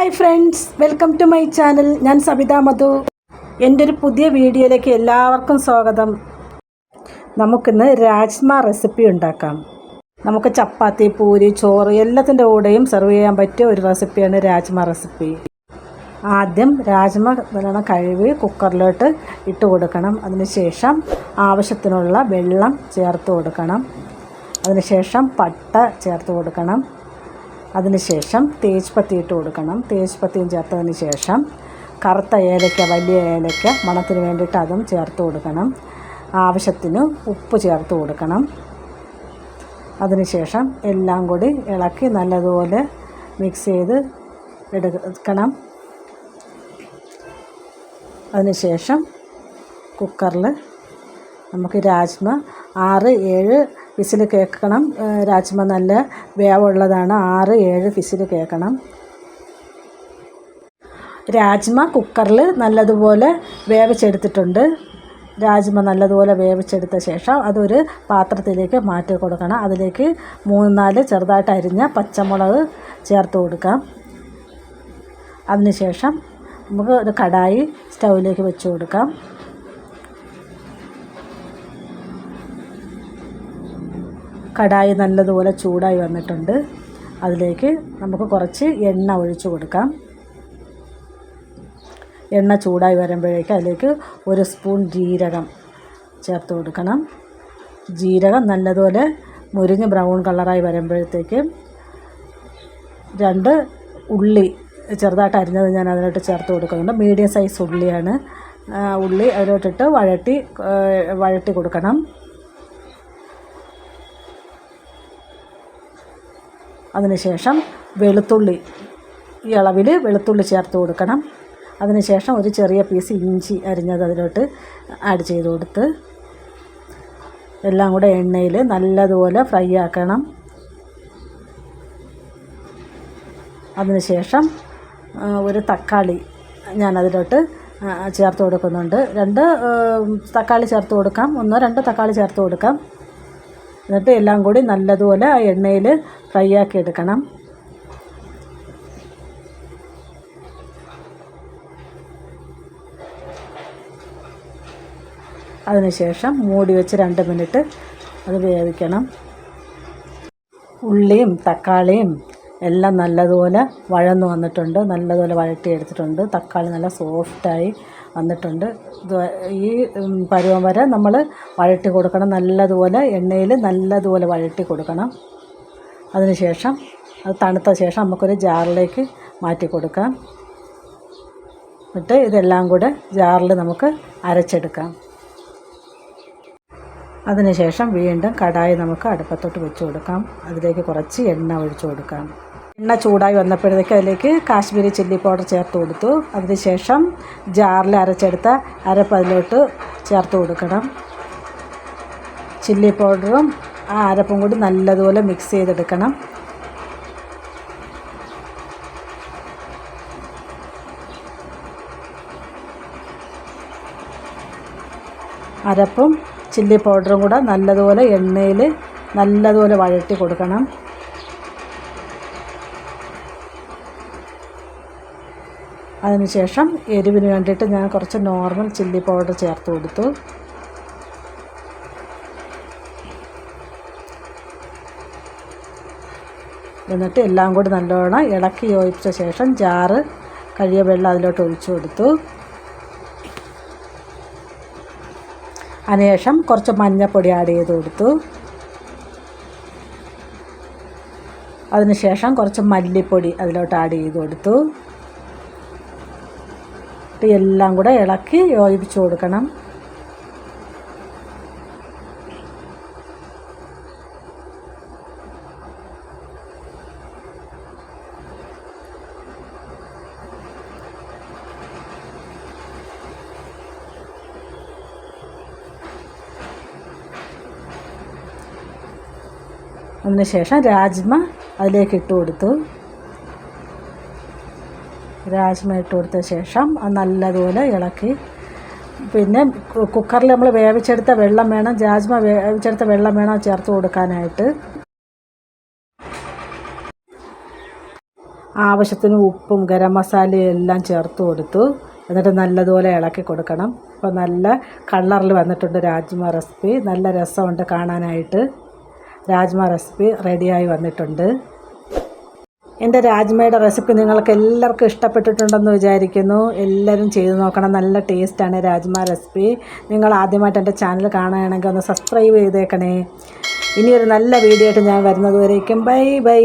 Hi friends welcome to my channel ഞാൻ സബിത മധു. എന്റെ ഒരു പുതിയ വീഡിയോയിലേക്ക് എല്ലാവർക്കും സ്വാഗതം. നമുക്കിന്ന് രാജ്മ റെസിപ്പി ഉണ്ടാക്കാം. നമുക്ക് ചപ്പാത്തി പൂരി ചോറ് എല്ലാത്തിന്റെ കൂടെയും സെർവ് ചെയ്യാൻ പറ്റിയ ഒരു റെസിപ്പിയാണ് രാജ്മ റെസിപ്പി ആദ്യം രാജ്മ നല്ലോണം കഴുകി കുക്കറിലോട്ട് ഇട്ട് കൊടുക്കണം. അതിനുശേഷം ആവശ്യത്തിനുള്ള വെള്ളം ചേർത്ത് കൊടുക്കണം. അതിനുശേഷം പട്ട ചേർത്ത് കൊടുക്കണം. അതിനുശേഷം തേജ്പത്തി ഇട്ട് കൊടുക്കണം. തേജ്പത്തിയും ചേർത്തതിന് ശേഷം കറുത്ത ഏലയ്ക്ക വലിയ ഏലയ്ക്ക മണത്തിന് വേണ്ടിയിട്ട് അതും ചേർത്ത് കൊടുക്കണം. ആവശ്യത്തിന് ഉപ്പ് ചേർത്ത് കൊടുക്കണം. അതിനുശേഷം എല്ലാം കൂടി ഇളക്കി നല്ലതുപോലെ മിക്സ് ചെയ്ത് എടുക്കണം. അതിനുശേഷം കുക്കറിൽ നമുക്ക് രാജ്മ ആറ് ഏഴ് വിസിൽ കേൾക്കണം. രാജ്മ നല്ല വേവുള്ളതാണ്. ആറ് ഏഴ് വിസിൽ കേൾക്കണം. രാജ്മ കുക്കറിൽ നല്ലതുപോലെ വേവിച്ചെടുത്തിട്ടുണ്ട്. രാജ്മ നല്ലതുപോലെ വേവിച്ചെടുത്ത ശേഷം അതൊരു പാത്രത്തിലേക്ക് മാറ്റി കൊടുക്കണം. അതിലേക്ക് മൂന്ന് നാല് ചെറുതായിട്ട് അരിഞ്ഞ പച്ചമുളക് ചേർത്ത് കൊടുക്കാം. അതിനുശേഷം നമുക്ക് ഒരു കടായി സ്റ്റൗവിലേക്ക് വെച്ച് കൊടുക്കാം. കടായി നല്ലതുപോലെ ചൂടായി വന്നിട്ടുണ്ട്. അതിലേക്ക് നമുക്ക് കുറച്ച് എണ്ണ ഒഴിച്ചു കൊടുക്കാം. എണ്ണ ചൂടായി വരുമ്പോഴേക്ക് അതിലേക്ക് ഒരു സ്പൂൺ ജീരകം ചേർത്ത് കൊടുക്കണം. ജീരകം നല്ലതുപോലെ മുരിഞ്ഞ് ബ്രൗൺ കളറായി വരുമ്പോഴത്തേക്ക് രണ്ട് ഉള്ളി ചെറുതായിട്ട് അരിഞ്ഞത് ഞാൻ അതിലോട്ട് ചേർത്ത് കൊടുക്കുന്നുണ്ട്. മീഡിയം സൈസ് ഉള്ളിയാണ്. ഉള്ളി അതിലോട്ടിട്ട് വഴട്ടി വഴട്ടി കൊടുക്കണം. അതിനുശേഷം വെളുത്തുള്ളി ഈ അളവിൽ വെളുത്തുള്ളി ചേർത്ത് കൊടുക്കണം. അതിനുശേഷം ഒരു ചെറിയ പീസ് ഇഞ്ചി അരിഞ്ഞത് അതിലോട്ട് ആഡ് ചെയ്ത് കൊടുത്ത് എല്ലാം കൂടെ എണ്ണയിൽ നല്ലതുപോലെ ഫ്രൈ ആക്കണം. അതിനുശേഷം ഒരു തക്കാളി ഞാൻ അതിലോട്ട് ചേർത്ത് കൊടുക്കുന്നുണ്ട്. രണ്ട് തക്കാളി ചേർത്ത് കൊടുക്കാം. ഒന്നോ രണ്ടോ തക്കാളി ചേർത്ത് കൊടുക്കാം. എന്നിട്ട് എല്ലാം കൂടി നല്ലതുപോലെ ആ എണ്ണയിൽ ഫ്രൈ ആക്കി എടുക്കണം. അതിനുശേഷം മൂടി വെച്ച് രണ്ട് മിനിറ്റ് അത് വേവിക്കണം. ഉള്ളിയും തക്കാളിയും എല്ലാം നല്ലതുപോലെ വഴന്ന് വന്നിട്ടുണ്ട്. നല്ലതുപോലെ വഴട്ടിയെടുത്തിട്ടുണ്ട് തക്കാളി നല്ല സോഫ്റ്റായി വന്നിട്ടുണ്ട്. ഈ പരുവം വരെ നമ്മൾ വഴട്ടി കൊടുക്കണം. നല്ലതുപോലെ എണ്ണയിൽ നല്ലതുപോലെ വഴട്ടി കൊടുക്കണം. അതിനുശേഷം അത് തണുത്ത ശേഷം നമുക്കൊരു ജാറിലേക്ക് മാറ്റി കൊടുക്കാം. എന്നിട്ട് ഇതെല്ലാം കൂടെ ജാറിൽ നമുക്ക് അരച്ചെടുക്കാം. അതിനുശേഷം വീണ്ടും കടായി നമുക്ക് അടുപ്പത്തോട്ട് വെച്ച് കൊടുക്കാം. അതിലേക്ക് കുറച്ച് എണ്ണ ഒഴിച്ചു കൊടുക്കാം. എണ്ണ ചൂടായി വന്നപ്പോഴത്തേക്ക് അതിലേക്ക് കാശ്മീരി ചില്ലി പൗഡർ ചേർത്ത് കൊടുത്തു. അതിനുശേഷം ജാറിൽ അരച്ചെടുത്ത അരപ്പ് അതിലോട്ട് ചേർത്ത് കൊടുക്കണം. ചില്ലി പൗഡറും ആ അരപ്പും കൂടി നല്ലതുപോലെ മിക്സ് ചെയ്തെടുക്കണം. അരപ്പും ചില്ലി പൗഡറും കൂടെ നല്ലതുപോലെ എണ്ണയിൽ നല്ലതുപോലെ വഴറ്റി കൊടുക്കണം. അതിനുശേഷം എരിവിന് വേണ്ടിയിട്ട് ഞാൻ കുറച്ച് നോർമൽ ചില്ലി പൗഡർ ചേർത്ത് കൊടുത്തു. എന്നിട്ട് എല്ലാം കൂടി നല്ലോണം ഇളക്കി യോജിച്ച ശേഷം ജാറ് കഴിയ വെള്ളം അതിലോട്ട് ഒഴിച്ചു കൊടുത്തു. അതിനുശേഷം കുറച്ച് മഞ്ഞൾപ്പൊടി ആഡ് ചെയ്ത് കൊടുത്തു. അതിനുശേഷം കുറച്ച് മല്ലിപ്പൊടി അതിലോട്ട് ആഡ് ചെയ്ത് കൊടുത്തു. എല്ലാം കൂടെ ഇളക്കി യോജിപ്പിച്ച് കൊടുക്കണം. അതിനുശേഷം രാജ്മ അതിലേക്ക് ഇട്ട് കൊടുത്തു. രാജ്മ ഇട്ട് കൊടുത്ത ശേഷം നല്ലതുപോലെ ഇളക്കി. പിന്നെ കുക്കറിൽ നമ്മൾ വേവിച്ചെടുത്ത വെള്ളം വേണം. രാജ്മ വേവിച്ചെടുത്ത വെള്ളം വേണം ചേർത്ത് കൊടുക്കാനായിട്ട്. ആവശ്യത്തിന് ഉപ്പും ഗരം മസാലയും എല്ലാം ചേർത്ത് കൊടുത്തു. എന്നിട്ട് നല്ലതുപോലെ ഇളക്കി കൊടുക്കണം. അപ്പോൾ നല്ല കളറിൽ വന്നിട്ടുണ്ട് രാജ്മ റെസിപ്പി. നല്ല രസമുണ്ട് കാണാനായിട്ട്. രാജ്മ റെസിപ്പി റെഡിയായി വന്നിട്ടുണ്ട്. എന്റെ രാജ്മയുടെ റെസിപ്പി നിങ്ങൾക്ക് എല്ലാവർക്കും ഇഷ്ടപ്പെട്ടിട്ടുണ്ടെന്ന് വിചാരിക്കുന്നു. എല്ലാവരും ചെയ്തു നോക്കണം. നല്ല ടേസ്റ്റാണ് രാജ്മ റെസിപ്പി. നിങ്ങൾ ആദ്യമായിട്ട് എന്റെ ചാനൽ കാണുകയാണെങ്കിൽ ഒന്ന് സബ്സ്ക്രൈബ് ചെയ്തേക്കണേ. ഇനിയൊരു നല്ല വീഡിയോ ആയിട്ട് ഞാൻ വരുന്നത് വരേക്കും. Bye bye